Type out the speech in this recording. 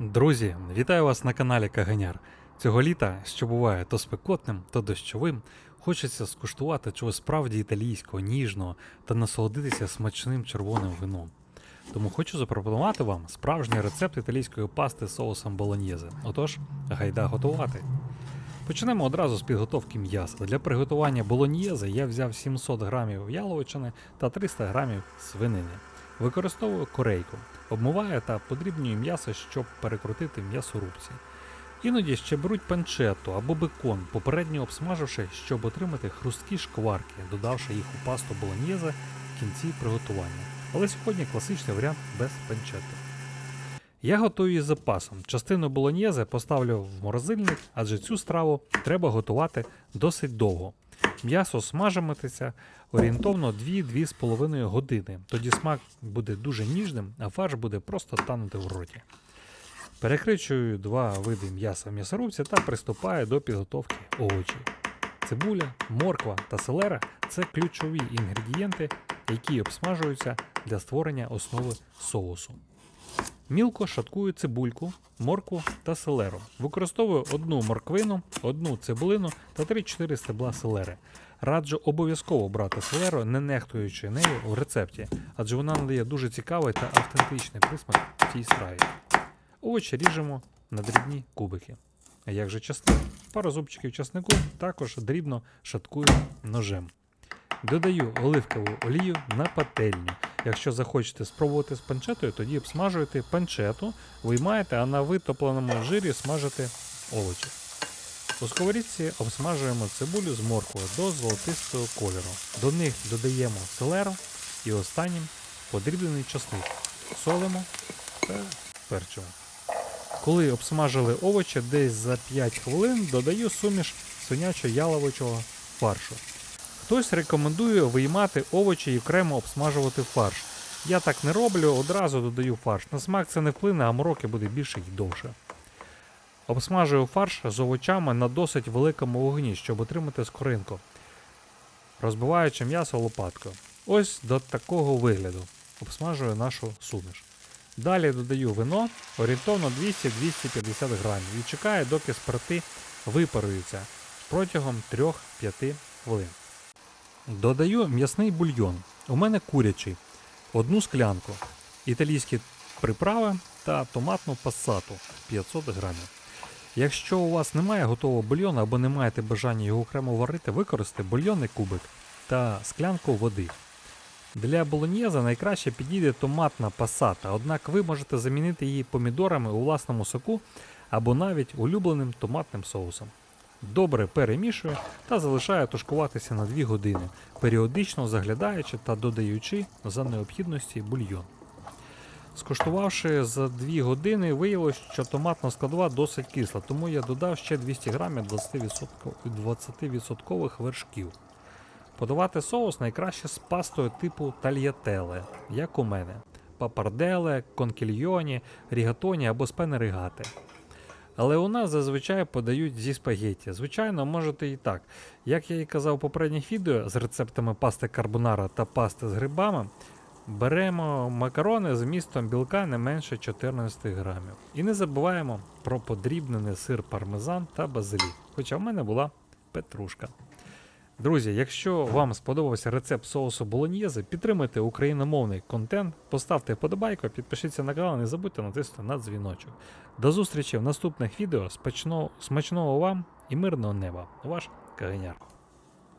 Друзі, вітаю вас на каналі Каганяр. Цього літа, що буває то спекотним, то дощовим, хочеться скуштувати чогось справді італійського, ніжного та насолодитися смачним червоним вином. Тому хочу запропонувати вам справжній рецепт італійської пасти з соусом болоньєзе. Отож, гайда готувати. Почнемо одразу з підготовки м'яса. Для приготування болоньєзе я взяв 700 грамів яловичини та 300 грамів свинини. Використовую корейку. Обмиваю та подрібнюю м'ясо, щоб перекрутити м'ясорубці. Іноді ще беруть панчетто або бекон, попередньо обсмаживши, щоб отримати хрусткі шкварки, додавши їх у пасту болоньєзе в кінці приготування. Але сьогодні класичний варіант без панчетто. Я готую із запасом. Частину болоньєзе поставлю в морозильник, адже цю страву треба готувати досить довго. М'ясо смажитиметься орієнтовно 2-2,5 години. Тоді смак буде дуже ніжним, а фарш буде просто танути в роті. Перекричую два види м'яса в м'ясорубці та приступаю до підготовки овочів. Цибуля, морква та селера це ключові інгредієнти, які обсмажуються для створення основи соусу. Мілко шаткую цибульку, моркву та селеру. Використовую одну морквину, одну цибулину та 3-4 стебла селери. Раджу обов'язково брати селеру, не нехтуючи нею в рецепті, адже вона надає дуже цікавий та автентичний присмак цій страві. Овочі ріжемо на дрібні кубики. А як же часник? Пару зубчиків часнику також дрібно шаткую ножем. Додаю оливкову олію на пательню. Якщо захочете спробувати з панчетою, тоді обсмажуєте панчету, виймаєте, а на витопленому жирі смажите овочі. У сковорідці обсмажуємо цибулю з морквою до золотистого кольору. До них додаємо селеру і останнім подріблений часник. Солимо та перчимо. Коли обсмажили овочі, десь за 5 хвилин додаю суміш свинячо-яловичого фаршу. Хтось рекомендує виймати овочі і окремо обсмажувати фарш. Я так не роблю, одразу додаю фарш. На смак це не вплине, а мороки буде більше і довше. Обсмажую фарш з овочами на досить великому вогні, щоб отримати скоринку, розбиваючи м'ясо лопаткою. Ось до такого вигляду. Обсмажую нашу суміш. Далі додаю вино орієнтовно 200-250 грамів і чекаю, доки спирти випаруються протягом 3-5 хвилин. Додаю м'ясний бульйон. У мене курячий, одну склянку, італійські приправи та томатну пасату 500 грамів. Якщо у вас немає готового бульйону або не маєте бажання його окремо варити, використайте бульйонний кубик та склянку води. Для болоньєза найкраще підійде томатна пасата, однак ви можете замінити її помідорами у власному соку або навіть улюбленим томатним соусом. Добре перемішую та залишаю тушкуватися на 2 години, періодично заглядаючи та додаючи за необхідності бульйон. Скуштувавши за 2 години, виявилось, що томатна складова досить кисла, тому я додав ще 200 грамів 20%, 20% вершків. Подавати соус найкраще з пастою типу тальятеле, як у мене. Папарделе, конкільйоні, рігатоні або спене ригате. Але у нас зазвичай подають зі спагетті. Звичайно, можете і так. Як я і казав у попередніх відео з рецептами пасти карбонара та пасти з грибами, беремо макарони з містом білка не менше 14 грамів. І не забуваємо про подрібнений сир пармезан та базилік. Хоча в мене була петрушка. Друзі, якщо вам сподобався рецепт соусу болоньєзи, підтримайте україномовний контент, поставте вподобайку, підпишіться на канал, не забудьте натиснути на дзвіночок. До зустрічі в наступних відео. Смачного, смачного вам і мирного неба. Ваш Каганяр.